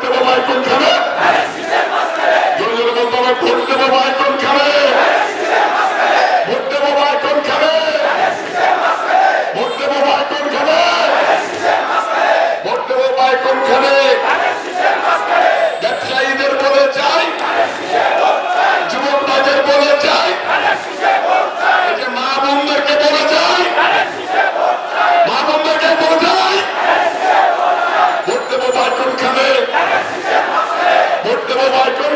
করতে বাবা কোন খারাপ করতে